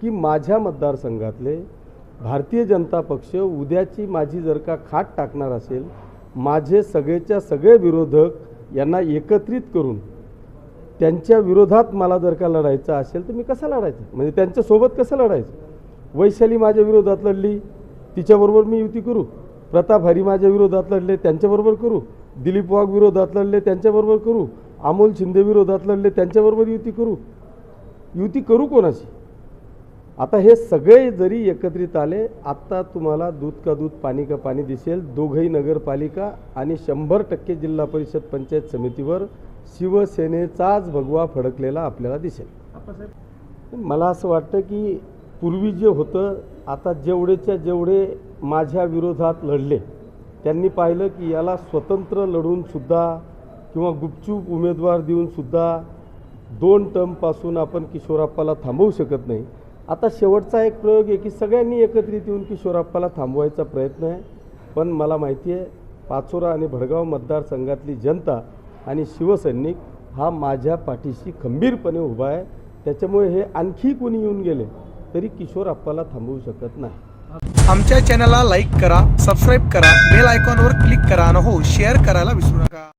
की माझ्या मतदारसंघातले भारतीय जनता पक्ष उद्याची माझी जर का खाट टाकणार असेल माझे सगळेच्या सगळे विरोधक यांना एकत्रित करून त्यांच्या विरोधात मला जर का लढायचं असेल तर मी कसा लढायचं? म्हणजे त्यांच्यासोबत कसं लढायचं? वैशाली माझ्या विरोधात लढली तिच्याबरोबर मी युती करू. प्रताप हरी माझ्या विरोधात लढले त्यांच्याबरोबर करू. दिलीप वाघ विरोधात लढले त्यांच्याबरोबर करू. अमोल शिंदे विरोधात लढले त्यांच्याबरोबर युती करू. युती करू कोणाशी आता हे सगळे जरी एकत्रित आले आत्ता तुम्हाला दूध का दूध पाणी का पाणी दिसेल. दोघंही नगरपालिका आणि शंभर टक्के जिल्हा परिषद पंचायत समितीवर शिवसेनेचाच भगवा फडकलेला आपल्याला दिसेल. मला असं वाटतं की पूर्वी जे होतं आता जेवढेच्या जेवढे माझ्या विरोधात लढले त्यांनी पाहिलं की याला स्वतंत्र लढूनसुद्धा किंवा गुपचूप उमेदवार देऊनसुद्धा दोन टर्मपासून आपण किशोराप्पाला थांबवू शकत नाही. आता शेवटचा एक प्रयोग आहे की सगळ्यांनी एकत्रित येऊन किशोराप्पाला थांबवायचा प्रयत्न आहे. पण मला माहिती आहे पाचोरा आणि भडगाव मतदारसंघातली जनता आणि शिवसैनिक हा माझ्या पाठीशी खंबीरपणे उभा आहे. त्याच्यामुळे हे आणखी कोणी येऊन गेले तरी किशोर आप्पाला थांबवू शकत नाही. आमच्या चॅनलला लाईक करा सबस्क्राईब करा बेल आयकॉनवर क्लिक करा आणि हो शेअर करायला विसरू नका.